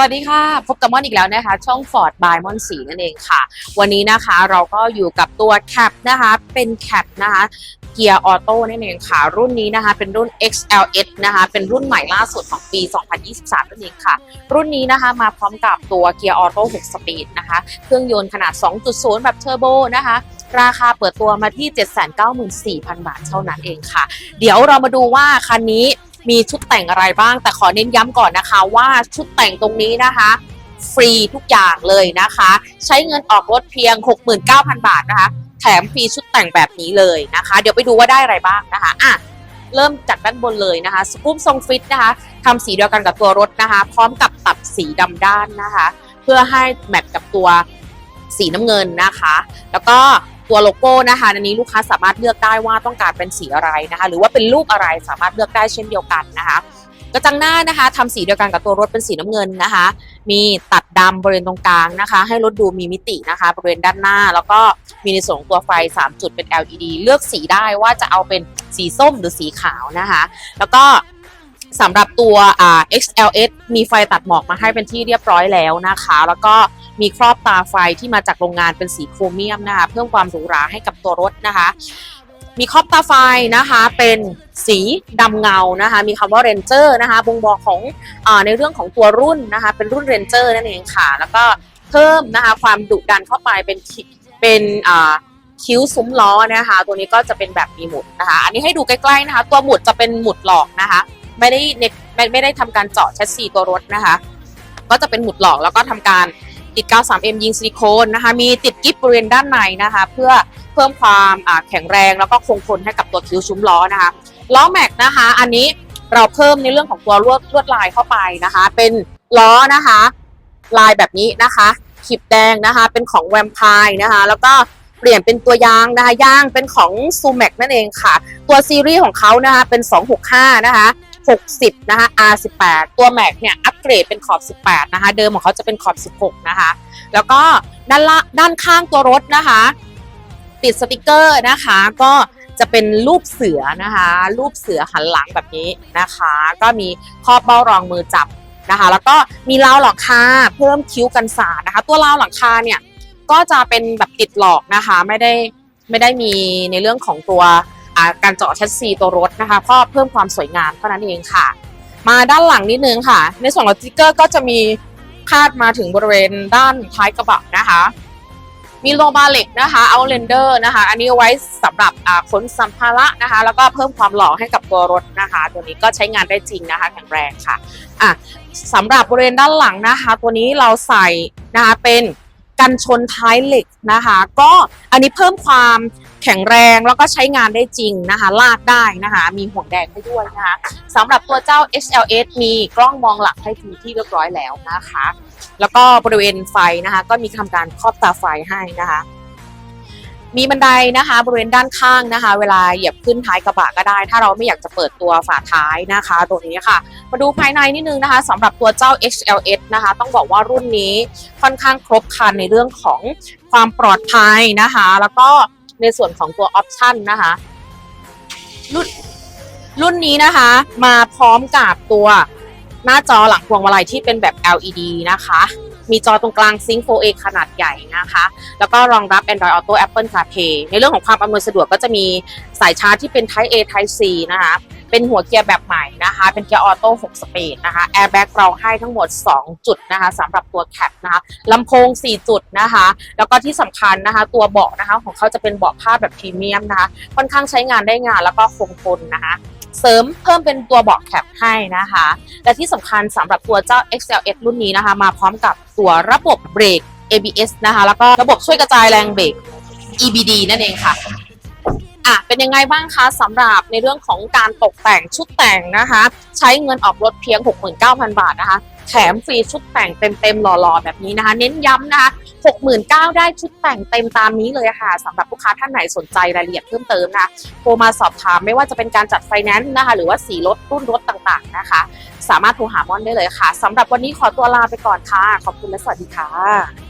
สวัสดีค่ะ พบกับม่อนอีกแล้วนะคะ ช่อง Ford by ม่อนสีนั่นเองค่ะ วันนี้นะคะเราก็อยู่กับตัวแคปนะคะ เป็นแคปนะคะเกียร์ออโต้นั่นเองค่ะ รุ่นนี้นะคะเป็นรุ่น XLS นะคะเป็นรุ่นใหม่ล่าสุดของปี 2023 นั่นเองค่ะ รุ่นนี้นะคะมาพร้อมกับตัวเกียร์ออโต้6สปีดนะคะ เครื่องยนต์ขนาด 2.0 แบบเทอร์โบนะคะราคาเปิดตัวมาที่ 794,000 บาทเท่านั้นเองค่ะ เดี๋ยวเรามาดูว่าคันนี้ มีชุดแต่งอะไรบ้าง แต่ขอเน้นย้ำก่อนนะคะว่าชุดแต่งตรงนี้นะคะ ฟรีทุกอย่างเลยนะคะ ใช้เงินออกรถเพียง 69,000 บาทนะคะ แถมฟรีชุดแต่งแบบนี้เลยนะคะ เดี๋ยวไปดูว่าได้อะไรบ้างนะคะอะเริ่มจากด้านบนเลยนะคะ สกู๊ปทรงฟิตนะคะทำสีเดียวกันกับตัวรถนะคะ พร้อมกับตัดสีดำด้านนะคะ เพื่อให้แมทกับตัวสีน้ำเงินนะคะ แล้วก็ ตัวโลโก้นะคะอันนี้ลูกค้าสามารถเลือกได้ว่าต้องการเป็นสีอะไรนะคะ หรือว่าเป็นรูปอะไรสามารถเลือกได้เช่นเดียวกันนะคะกระจังหน้านะคะทำสีเดียวกันกับตัวรถเป็นสีน้ำเงินนะคะ มีตัดดำบริเวณตรงกลางนะคะ ให้รถดูมีมิตินะคะบริเวณด้านหน้า แล้วก็มีในส่วนของตัวไฟ 3 จุดเป็น LED เลือกสีได้ว่าจะเอาเป็นสีส้มหรือสีขาวนะคะ แล้วก็สำหรับตัว XLS มีไฟตัดหมอกมาให้เป็นที่เรียบร้อยแล้วนะคะ แล้วก็ มีครอบตาไฟที่มาจากโรงงานเป็นสีโครเมียมนะคะ เพิ่มความหรูหราให้กับตัวรถนะคะ มีครอบตาไฟนะคะเป็นสีดำเงานะคะ มีคำว่าเรนเจอร์นะคะบ่งบอกของอในเรื่องของตัวรุ่นนะคะ เป็นรุ่นเรนเจอร์นั่นเองค่ะ แล้วก็เพิ่มนะคะความดุดันเข้าไปเป็นเป็นคิ้วซุ้มล้อนะคะ ตัวนี้ก็จะเป็นแบบมีหมุดนะคะ อันนี้ให้ดูใกล้ๆนะคะ ตัวหมุดจะเป็นหมุดหลอกนะคะ ไม่ได้เน็ตไม่ไม่ได้ทำการเจาะแชสซีตัวรถนะคะ ก็จะเป็นหมุดหลอกแล้วก็ทำการ ติดกาว 3M ยิงซิลิโคนนะคะ มีติดกิ๊บบริเวณด้านในนะคะ เพื่อเพิ่มความแข็งแรงแล้วก็คงทนให้กับตัวคิ้วซุ้มล้อนะคะ ล้อแม็กนะคะ อันนี้เราเพิ่มในเรื่องของตัวลวดลวดลายเข้าไปนะคะ เป็นล้อนะคะ ลายแบบนี้นะคะขีบแดงนะคะ เป็นของแวมไพร์นะคะ แล้วก็เปลี่ยนเป็นตัวยางนะคะยางเป็นของซูแม็กนั่นเองค่ะ ตัวซีรีส์ของเขานะคะเป็น 265 นะคะ 60 นะคะ R18 ตัวแม็กเนี่ยอัป รดเป็นขอบ 18 นะคะ เดิมของเขาจะเป็นขอบ 16 นะคะ แล้วก็ด้านละด้านข้างตัวรถนะคะ ติดสติกเกอร์นะคะ ก็จะเป็นรูปเสือนะคะ รูปเสือหันหลังแบบนี้นะคะ ก็มีครอบเบ้ารองมือจับนะคะ แล้วก็มีราวหลังคาเพิ่มคิ้วกันสาดนะคะ ตัวราวหลังคาเนี่ยก็จะเป็นแบบติดหลอกนะคะ ไม่ได้ไม่ได้มีในเรื่องของตัวการเจาะแชสซีตัวรถนะคะก็เพิ่มความสวยงามเท่านั้นเองค่ะ มาด้านหลังนิดนึงค่ะ ในส่วนของสติกเกอร์ก็จะมีคาดมาถึงบริเวณด้านท้ายกระบะนะคะ มีโลบาเหล็กนะคะเอาเลนเดอร์นะคะ อันนี้ไว้สำหรับขนสัมภาระนะคะ แล้วก็เพิ่มความหล่อให้กับตัวรถนะคะ ตัวนี้ก็ใช้งานได้จริงนะคะ แข็งแรงค่ะอะสำหรับบริเวณด้านหลังนะคะ ตัวนี้เราใส่นะคะเป็นกันชนท้ายเหล็กนะคะ ก็อันนี้เพิ่มความ แข็งแรงแล้วก็ใช้งานได้จริงนะคะลากได้นะคะ มีห่วงแดงให้ด้วยนะคะสำหรับตัวเจ้า HLS มีกล้องมองหลังให้ทีที่เรียบร้อยแล้วนะคะ แล้วก็บริเวณไฟนะคะ ก็มีทำการครอบตาไฟให้นะคะมีบันไดนะคะ บริเวณด้านข้างนะคะ เวลาเหยียบขึ้นท้ายกระบะก็ได้ ถ้าเราไม่อยากจะเปิดตัวฝาท้ายนะคะ ตัวนี้ค่ะ มาดูภายในนิดนึงนะคะสำหรับตัวเจ้า XLS นะคะ ต้องบอกว่ารุ่นนี้ค่อนข้างครบครันในเรื่องของความปลอดภัยนะคะ แล้วก็ ในส่วนของตัวออปชันนะคะรุ่นรุ่นนี้นะคะ มาพร้อมกับตัวหน้าจอหลังพวงมาลัยที่เป็นแบบ LED นะคะ มีจอตรงกลางซิงค์ 4A ขนาดใหญ่นะคะ แล้วก็รองรับ Android Auto Apple CarPlay ในเรื่องของความอำนวยสะดวกก็จะมีสายชาร์จที่เป็น Type A Type C นะคะ เป็นหัวเกียร์แบบใหม่นะคะ เป็นเกียร์ออโต้6สปีดนะคะ Airbag เราให้ทั้งหมด 2 จุดนะคะสำหรับตัวแคปนะคะลำโพง 4 จุดนะคะ แล้วก็ที่สำคัญนะคะ ตัวเบาะนะคะ ของเขาจะเป็นเบาะผ้าแบบพรีเมียมนะคะ ค่อนข้างใช้งานได้งานแล้วก็คงทนนะคะเสริมเพิ่มเป็นตัวเบาะแคปให้นะคะ และที่สำคัญสำหรับตัวเจ้า XLS รุ่นนี้นะคะ มาพร้อมกับตัวระบบเบรก ABS นะคะ แล้วก็ระบบช่วยกระจายแรงเบรก EBD นั่นเองค่ะ อะเป็นยังไงบ้างคะสำหรับในเรื่องของการตกแต่งชุดแต่งนะคะ ใช้เงินออกรถเพียง 69,000 บาทนะคะแถมฟรีชุดแต่งเต็มๆหล่อๆ แบบนี้นะคะ เน้นย้ำนะคะ69,000ได้ชุดแต่งเต็มตามนี้เลยค่ะสำหรับลูกค้าท่านไหนสนใจรายละเอียดเพิ่มเติมนะคะโทรมาสอบถามไม่ว่าจะเป็นการจัดไฟแนนซ์นะคะ หรือว่าสีรถรุ่นรถต่างๆนะคะ สามารถโทรหามอนได้เลยค่ะสำหรับวันนี้ขอตัวลาไปก่อนค่ะ ขอบคุณและสวัสดีค่ะ